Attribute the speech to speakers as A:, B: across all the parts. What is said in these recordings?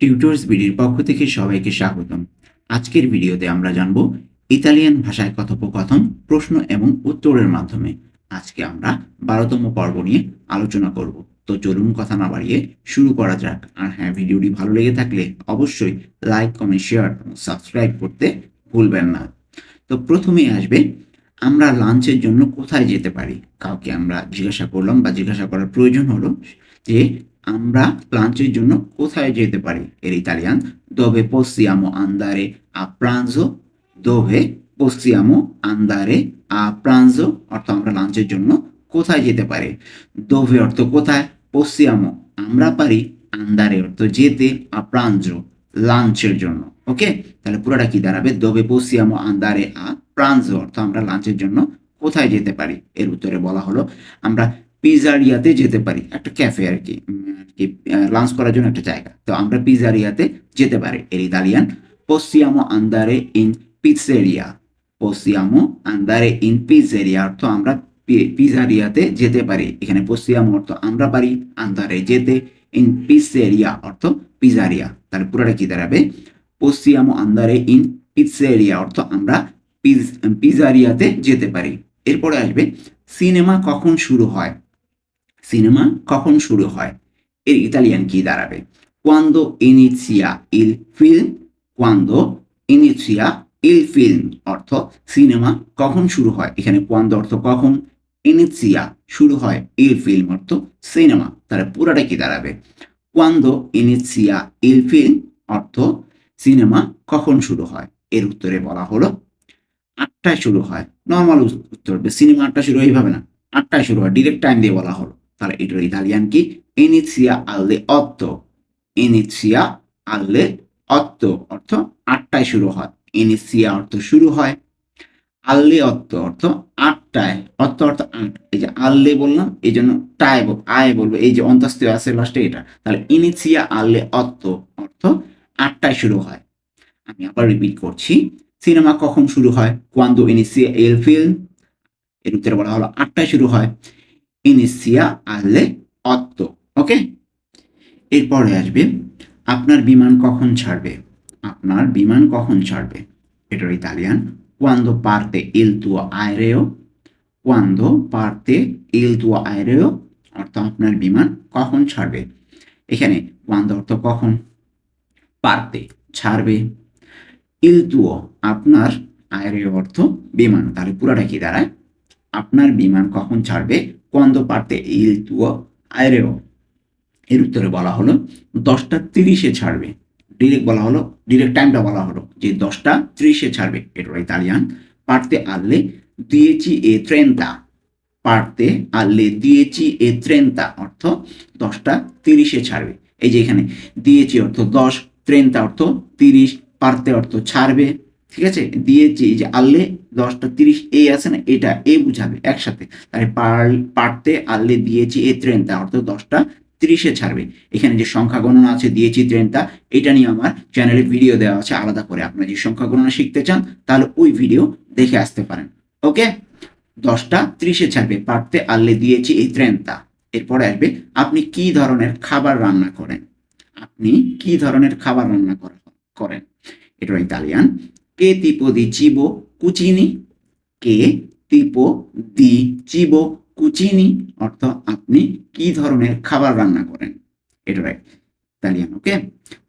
A: Tutors বিডির পক্ষ থেকে সবাইকে স্বাগতম। আজকের ভিডিওতে আমরা জানব ইতালিয়ান ভাষায় কথোপকথন, প্রশ্ন এবং উত্তরের মাধ্যমে। আজকে আমরা বারোতম পর্ব নিয়ে আলোচনা করব। তো চলুন কথা না বাড়িয়ে শুরু করা যাক। আর হ্যাঁ ভিডিওটি ভালো লেগে থাকলে অবশ্যই লাইক, কমেন্ট, শেয়ার এবং সাবস্ক্রাইব করতে ভুলবেন না। তো প্রথমেই আসবে, আমরা লাঞ্চের জন্য কোথায় যেতে পারি? কাউকে আমরা জিজ্ঞাসা করলাম বা জিজ্ঞাসা করার প্রয়োজন হলো যে আমরা লাঞ্চের জন্য কোথায় যেতে পারি? এর Italian, dove possiamo andare a dove possiamo andare a অর্থ আমরা লাঞ্চের জন্য কোথায় যেতে পারি? দোভে অর্থ কোথায়? Possiamo আমরা পারি আন্দারে অর্থ যেতে, a pranzo, লাঞ্চের জন্য। ওকে? তাহলে পুরোটা কি দাঁড়াবে? Dove possiamo আন্দারে a pranzo? অর্থ আমরা লাঞ্চের জন্য কোথায় যেতে পারি? এর উত্তরে বলা হলো, আমরা পিজারিয়াতে যেতে পারি, একটা ক্যাফে আর কি লাঞ্চ করার জন্য একটা জায়গা। তো আমরা পিজারিয়াতে যেতে পারি, এর Italian. Possiamo andare in pizzeria possiamo আন্দারে ইন pizzeria, অর্থ আমরা পিজারিয়াতে যেতে পারি। এখানে possiamo, অর্থ আমরা পারি আন্দারে যেতে ইন pizzeria, অর্থ পিজারিয়া তাহলে পুরোটা কি দাঁড়াবে? Possiamo আন্দারে ইন pizzeria, অর্থ আমরা পিজ- পিজারিয়াতে যেতে পারি। এরপরে আসবে সিনেমা কখন শুরু হয়? সিনেমা কখন শুরু হয়? এর ইতালিয়ান কি দাঁড়াবে? Quando inizia il film? Quando inizia ইল film, অর্থ সিনেমা কখন শুরু হয়? এখানে quando অর্থ কখন? ইনিসিয়া শুরু হয় ইল film, অর্থ সিনেমা। তাহলে পুরোটা কি দাঁড়াবে? Quando inizia ইল film, অর্থ সিনেমা কখন শুরু হয়? এর উত্তরে বলা হলো, আটটায় শুরু হয়। নর্মাল উত্তর, সিনেমা আটটা শুরু এইভাবে না। আটটায় শুরু হয় ডিরেক্ট টাইম দিয়ে বলা হলো। তাহলে এটার ইতালিয়ান কি? ইনিসিয়া আল্লে অত্তো ইনিসিয়া আল্লে অত্তো অর্থ আটটায় শুরু হয়। ইনিসিয়া অর্থ শুরু হয়। আল্লে অত্ত অর্থ আটটায়। অত্ত অর্থ আট। এই যে আল্লে বললাম, এই জন্য টায় আয় বলব। এই যে অন্তাস্ত আছে লাস্টে এটা। তাহলে ইনিসিয়া আল্লে অত্ত অর্থ আটটায় শুরু হয়। আমি আবার রিপিট করছি। সিনেমা কখন শুরু হয়? কোয়ান্দো ইনিসিয়া এল ফিল্ম এর উত্তরে বলা হলো আটটায় শুরু হয়। ইনিসিয়া আলে অত্ত, ওকে? এরপরে আসবে, আপনার বিমান কখন ছাড়বে? আপনার বিমান কখন ছাড়বে? এটার Italian. quando parte il tuo aereo? quando parte il tuo aereo? অর্থ আপনার বিমান কখন ছাড়বে? এখানে quando অর্থ কখন? পারতে ছাড়বে। ইল তুও আপনার আয়েরীয় অর্থ বিমান। তাহলে পুরোটা কি দাঁড়ায়? আপনার বিমান কখন ছাড়বে? Quando parte il tuo aereo এর উত্তরে বলা হলো, দশটা তিরিশে ছাড়বে। ডিরেক্ট বলা হলো ডিরেক্ট টাইমটা বলা হলো, যে দশটা ত্রিশে ছাড়বে। এটা ইতালিয়ান। পারতে আল্লে দিয়েছি এ ট্রেনটা পারতে আল্লে দিয়েছি এ ট্রেনটা অর্থ দশটা তিরিশে ছাড়বে। এই যে এখানে দিয়েছি অর্থ দশ ট্রেনটা অর্থ তিরিশ পারতে অর্থ ছাড়বে। ঠিক আছে? দিয়েছি, এই যে আল্লে দশটা তিরিশ, এ আছে না? এটা, এ বুঝাবে একসাথে। তাহলে পার- পারতে আল্লে দিয়েছি, এ ট্রেনটা অর্থ দশটা তিরিশে ছাড়বে। এখানে যে সংখ্যা গণনা আছে, দিয়েছি ট্রেনটা এটা নিয়ে আমার চ্যানেলে ভিডিও দেওয়া আছে। আলাদা করে আপনারা যে সংখ্যা গণনা শিখতে চান, তাহলে ওই ভিডিও দেখে আসতে পারেন। ওকে? দশটা ত্রিশে ছাড়বে পারতে আল্লে দিয়েছি এই ট্রেনটা এরপরে আসবে, আপনি কি ধরনের খাবার রান্না করেন? আপনি কি ধরনের খাবার রান্না করা- করেন? এটা ইতালিয়ান। কে tipo di cibo cucini? কে tipo di cibo cucini? অর্থ আপনি কি ধরনের খাবার রান্না করেন? এটা রাইট ইতালিয়ান ওকে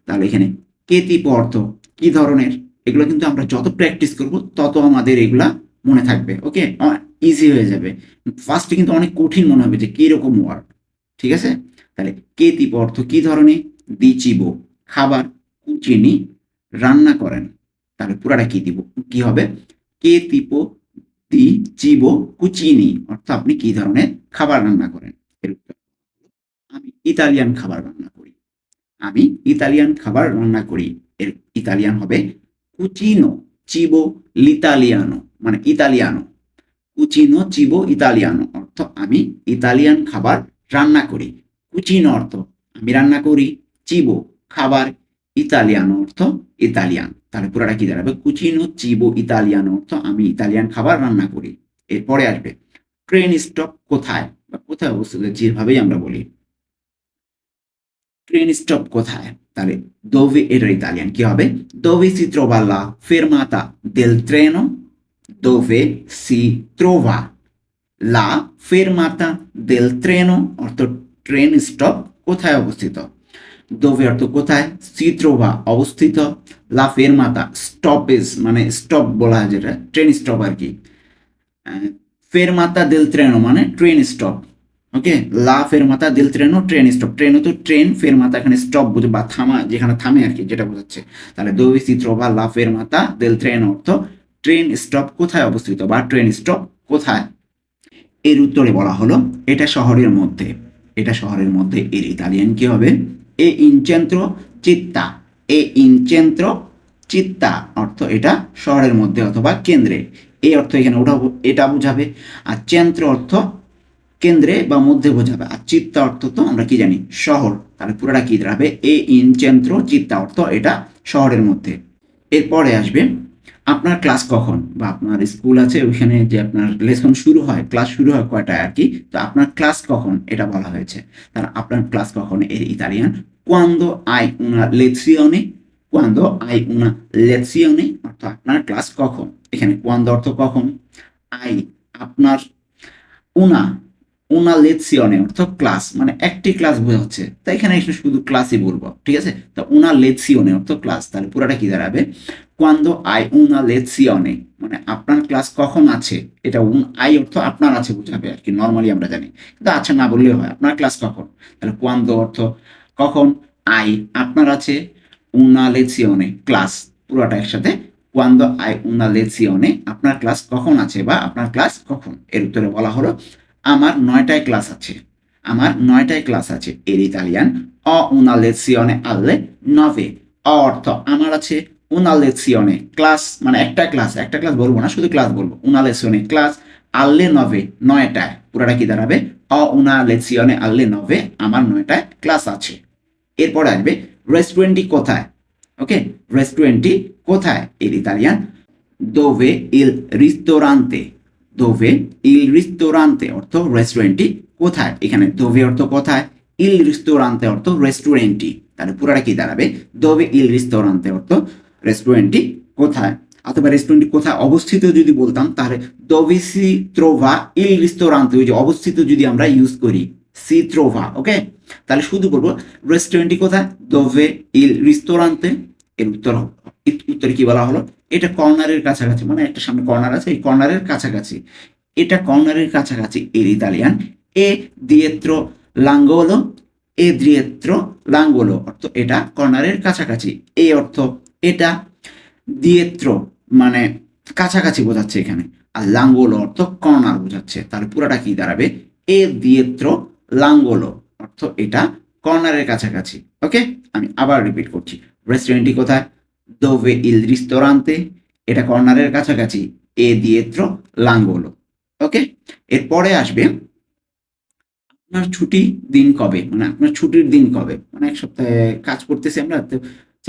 A: তাহলে এখানে কে tipo অর্থ? কি ধরনের? এগুলো কিন্তু আমরা যত প্র্যাকটিস করব, তত আমাদের এগুলা মনে থাকবে ওকে ইজি হয়ে যাবে। ফার্স্টে কিন্তু অনেক কঠিন মনে হবে যে কীরকম ওয়ার্ড ঠিক আছে? তাহলে কে tipo অর্থ? কি ধরনের? দি চিবো খাবার কুচিনি রান্না করেন। তাহলে পুরাটা কি দিব? কি হবে? কে tipo দি চিবো কুচিনি। অর্থাৎ আপনি কি ধরনের খাবার রান্না করেন? এর উত্তর। আমি ইতালিয়ান খাবার রান্না করি। আমি ইতালিয়ান খাবার রান্না করি। এর ইতালিয়ান হবে কুচিনো, চিবো লিতালিয়ানো মানে ইতালিয়ানো। কুচিনো, চিবো ইতালিয়ানো। অর্থ আমি ইতালিয়ান খাবার রান্না করি। কুচিনো অর্থ আমি রান্না করি, চিবো খাবার ইতালিয়ানো অর্থ ইতালিয়ান। তাহলে পুরোটা কি দাঁড়াবে? কুচিনো চিবো ইতালিয়ান অর্থ আমি ইতালিয়ান খাবার রান্না করি। এরপরে আসবে ট্রেন স্টপ কোথায়? বা কোথায় অবস্থিত? যেভাবেই আমরা বলি। ট্রেন স্টপ কোথায়? তাহলে দোভে এটা ইতালিয়ান। কি হবে? দোভে সি ট্রোভা লা ফেরমাতা দেল ট্রেনো দোভে সি ট্রোভা লা ফেরমাতা দেল ট্রেনো অর্থ ট্রেন স্টপ কোথায় অবস্থিত? দোভে অর্থ কোথায়? সি ট্রোভা অবস্থিত। লাফের ফেরমাতা, স্টপেজ মানে স্টপ বলা হয় যেটা, ট্রেন স্টপ আর কি। ফেরমাতা দেল ট্রেনো মানে ট্রেন স্টপ। ওকে? লা ফেরমাতা দেল ট্রেনো ট্রেন স্টপ। ট্রেনও তো ট্রেন, ফেরমাতা এখানে স্টপ বুঝে বা থামা, যেখানে থামে আর কি, যেটা বোঝাচ্ছে। তাহলে দোভে সি ট্রোভা লা ফেরমাতা দেল ট্রেন অর্থ ট্রেন স্টপ কোথায় অবস্থিত বা ট্রেন স্টপ কোথায়? এর উত্তরে বলা হলো, এটা শহরের মধ্যে। এটা শহরের মধ্যে, এর ইতালিয়ান কি হবে? এ ইনচেন্ত্র চিত্তা। এ ইনচেন্ত্র চিত্তা অর্থ এটা শহরের মধ্যে অথবা কেন্দ্রে। এই অর্থ এখানে ওটা এটা বোঝাবে। আর চেন্ত্র অর্থ কেন্দ্রে বা মধ্যে বোঝাবে। আর চিত্তা অর্থ তো আমরা কি জানি? শহর। তাহলে পুরোটা কি দাঁড়াবে? এ ইনচেন্ত্র চিত্তা অর্থ এটা শহরের মধ্যে। এরপরে আসবে আপনার ক্লাস কখন বা আপনার স্কুল আছে, ওইখানে যে আপনার লেসন শুরু হয় ক্লাস শুরু হয় কয়টায় আর কি? তো আপনার ক্লাস কখন এটা বলা হয়েছে? তাহলে আপনার ক্লাস কখন? এর ইতালিয়ান। কোয়ান্দো আই উনা লেসিওনে কোয়ান্দো আই উনা লেসিওনে অর্থাৎ আপনার ক্লাস কখন? এখানে কোয়ান্দো অর্থ কখন? আই আপনার উনা উনা লেসিওনে অর্থ ক্লাস মানে একটি ক্লাস বোঝাচ্ছে। তাই এখানে শুধু ক্লাসই বলব, ঠিক আছে? তো উনা লেসিওনে অর্থ ক্লাস তাহলে পুরোটা কি দাঁড়াবে? কোয়ান্দো আই উনা লেসিওনে মানে আপনার ক্লাস কখন আছে? এটা উন আই অর্থ আপনার আছে বোঝাবে আর কি নর্মালি আমরা জানি। কিন্তু আচ্ছা না বললেও হয়, আপনার ক্লাস কখন? তাহলে কোয়ান্দো অর্থ কখন? আই আপনার আছে উনা লেসিওনে ক্লাস পুরোটা একসাথে কোয়ান্দো আই উনা লেসিওনে আপনার ক্লাস কখন আছে বা আপনার ক্লাস কখন? এর উত্তরে বলা হলো, আমার নয়টায় ক্লাস আছে। আমার নয়টায় ক্লাস আছে, এর ইতালিয়ান, অ উনা লেসিওনে আল্লে নভে অ অর্থ আমার আছে una lezione ক্লাস মানে একটা ক্লাস একটা ক্লাস বলব না, শুধু ক্লাস বলব una lezione ক্লাস আল্লে নভে নয়টায়, পুরাটা কি দাঁড়াবে? অ উনা lezione আল্লে নভে আমার নয়টায় ক্লাস আছে। এরপরে আসবে রেস্টুরেন্টটি কোথায়? ওকে, রেস্টুরেন্টটি কোথায়? এর ইতালিয়ান দোভে ইল রিস্তোরান্তে দোভে ইল রিস্তোরান্তে অর্থ রেস্টুরেন্টটি কোথায়? এখানে দোভে অর্থ কোথায় ইল রিস্তোরান্তে অর্থ রেস্টুরেন্টটি। তাহলে পুরাটা কি দাঁড়াবে? দোভে ইল রিস্তোরান্তে অর্থ রেস্টুরেন্টটি কোথায়? অথবা রেস্টুরেন্টটি কোথায় অবস্থিত যদি বলতাম, তাহলে দোভিসি ত্রোভা ইল রিস্তোরান্তে ওই যে অবস্থিত যদি আমরা ইউজ করি সি ত্রোভা ওকে তাহলে শুধু বলব রেস্টুরেন্টটি কোথায়? দোভে ইল রিস্তোরান্তে এর উত্তর উত্তরে কি বলা হলো? এটা কর্নারের কাছাকাছি মানে একটা সামনে কর্নার আছে, এই কর্নারের কাছাকাছি। এটা কর্নারের কাছাকাছি, এর ইতালিয়ান। এ দিয়েত্র লাঙ্গোলো এ দিয়েত্র লাঙ্গোলো অর্থ এটা কর্নারের কাছাকাছি। এই অর্থ এটা দিয়েত্র মানে কাছাকাছি বোঝাচ্ছে এখানে। আর লাঙ্গোলো অর্থ কর্নার বোঝাচ্ছে। তাহলে পুরাটা কি দাঁড়াবে? এ দিয়েত্র, লাঙ্গোলো অর্থ এটা কর্নারের কাছাকাছি। ওকে? আমি আবার রিপিট করছি। রেস্টুরেন্টটি কোথায়? দোভে ইল রিস্তোরান্তে এটা কর্নারের কাছাকাছি। এ দিয়েত্র, লাঙ্গোলো। ওকে? এরপরে আসবে আপনার ছুটি দিন কবে? মানে আপনার ছুটির দিন কবে? মানে এক সপ্তাহে কাজ করতেছি আমরা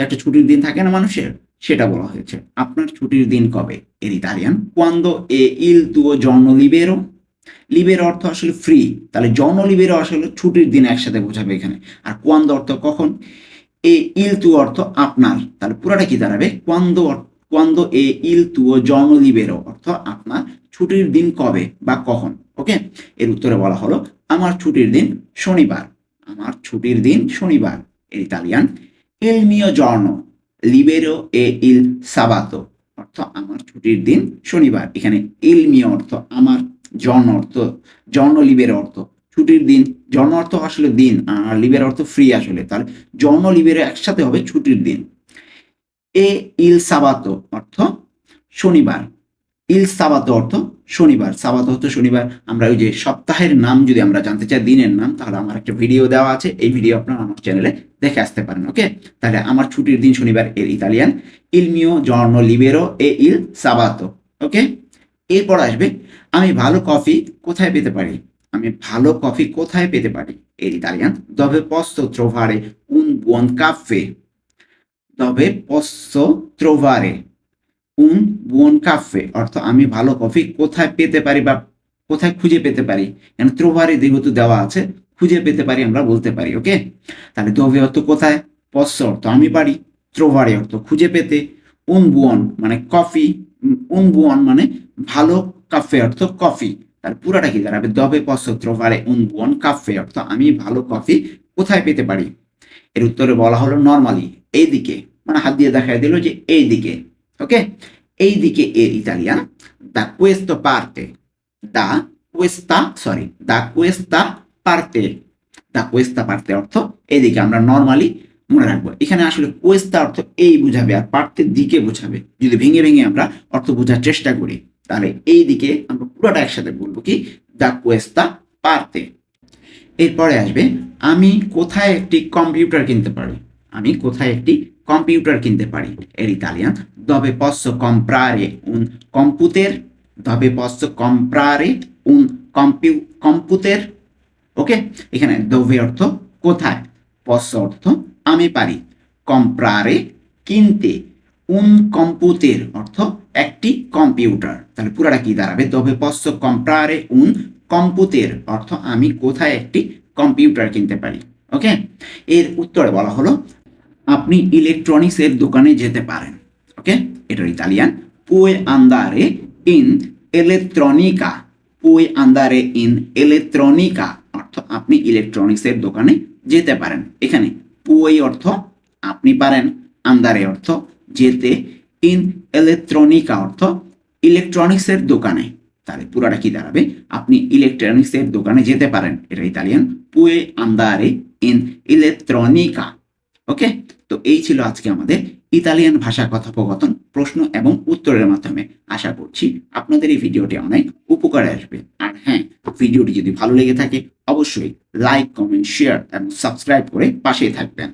A: একটা ছুটির দিন থাকে না মানুষের? সেটা বলা হয়েছে। আপনার ছুটির দিন কবে? এর ইতালিয়ান। কোয়ান্দো এ ইল তুও জন্ম লিবেরো লিবের অর্থ আসলে ফ্রি তাহলে জন্ম লিবেরও আসলে ছুটির দিন একসাথে বোঝাবে এখানে। আর কোয়ান্দো অর্থ কখন? এ ইল তু অর্থ আপনার। তাহলে পুরাটা কি দাঁড়াবে? কোয়ান্দো কোয়ান্দো এ ইল তুও জন্ম লিবেরো অর্থ আপনার ছুটির দিন কবে বা কখন? ওকে এর উত্তরে বলা হলো, আমার ছুটির দিন শনিবার। আমার ছুটির দিন শনিবার। ইতালিয়ান ইল মিও জর্নো, লিবেরো এ ইল সাবাতো, অর্থ আমার ছুটির দিন শনিবার। এখানে ইল মিও অর্থ আমার জন অর্থ জন লিবের অর্থ ছুটির দিন। জন অর্থ আসলে দিন, আর লিবের অর্থ ফ্রি আসলে। তাহলে জন লিবের একসাথে হবে ছুটির দিন। এ ইল সাবাতো অর্থ শনিবার। ইল সাবাতো অর্থ শনিবার। সাবাতো অর্থ শনিবার, আমরা ওই যে সপ্তাহের নাম যদি আমরা জানতে চাই, দিনের নাম, তাহলে আমার একটা ভিডিও দেওয়া আছে। এই ভিডিও আপনারা আমার চ্যানেলে দেখে আসতে পারেন, ওকে? তাহলে আমার ছুটির দিন শনিবার এর ইতালিয়ান। ইল মিও জর্ন লিবেরো এ ইল সাবাতো ওকে? এরপর আসবে, আমি ভালো কফি কোথায় পেতে পারি? আমি ভালো কফি কোথায় পেতে পারি? এর ইতালিয়ান। দবে posso ত্রোভারে উন buon caffè। দবে posso trovare un buon কাফে অর্থ আমি ভালো কফি কোথায় পেতে পারি বা কোথায় খুঁজে পেতে পারি? এখানে ত্রোভারে যেহেতু দেওয়া আছে, খুঁজে পেতে পারি আমরা বলতে পারি, ওকে? তাহলে দবে অর্থ কোথায়? পশ্চ অর্থ আমি পারি ত্রোভারে অর্থ খুঁজে পেতে। উন বুয়ন মানে কফি উন বুয়ন মানে ভালো কাফে অর্থ কফি। তার পুরাটা কি দাঁড়াবে? দবে, পশ্চ ত্রোভারে উন বুয়ন কাফে অর্থ আমি ভালো কফি কোথায় পেতে পারি? এর উত্তরে বলা হলো নর্মালি, এইদিকে। মানে হাত দিয়ে দেখাই দিল যে এই দিকে ওকে এই দিকে এর ইতালিয়ান দা questo parte দা questa সরি দা questa parte দা questa parte অর্থ এইদিকে আমরা নর্মালি মনে রাখব এখানে আসলে কোয়েস্তা অর্থ এই বুঝাবে আর পার্থের দিকে বোঝাবে যদি ভেঙে ভেঙে আমরা অর্থ বোঝার চেষ্টা করি তাহলে এই দিকে আমরা পুরোটা একসাথে বলব কি দা কোয়েস্তা পার্তে এরপরে আসবে আমি কোথায় একটি কম্পিউটার কিনতে পারি আমি কোথায় একটি কম্পিউটার কিনতে পারি, এর ইতালিয়ান। দবে posso comprare un computer? দবে posso comprare un compiu- computer? Okay এখানে দবে অর্থ? কোথায়? posso অর্থ? আমি পারি। comprare, কিনতে। un কম্পুতের অর্থ একটি কম্পিউটার তাহলে পুরাটা কি দাঁড়াবে? দবে posso কম্প্রারে উন কম্পুতের অর্থ আমি কোথায় একটি কম্পিউটার কিনতে পারি। ওকে এর উত্তরে বলা হলো আপনি ইলেকট্রনিক্স এর দোকানে যেতে পারেন ওকে এটার ইতালিয়ান পুয়ে আন্দারে ইন ইলেকট্রনিকা পুয়ে আন্দারে ইন ইলেকট্রনিকা অর্থ আপনি ইলেকট্রনিক্স এর দোকানে যেতে পারেন। এখানে পুয়ে অর্থ আপনি পারেন আন্দারে অর্থ যেতে ইন ইলেকট্রনিকা অর্থ ইলেকট্রনিক্স এর দোকানে। তাহলে পুরাটা কি দাঁড়াবে? আপনি ইলেকট্রনিক্স এর দোকানে যেতে পারেন। এটা ইতালিয়ান পুয়ে আন্দারে ইন ইলেকট্রনিকা ওকে তো এই ছিল আজকে আমাদের ইতালিয়ান ভাষা কথোপকথন, প্রশ্ন এবং উত্তরের মাধ্যমে। আশা করছি আপনাদের এই ভিডিওটি অনেক উপকারে আসবে। আর হ্যাঁ ভিডিওটি যদি ভালো লেগে থাকে, অবশ্যই লাইক কমেন্ট শেয়ার এবং সাবস্ক্রাইব করে পাশে থাকবেন।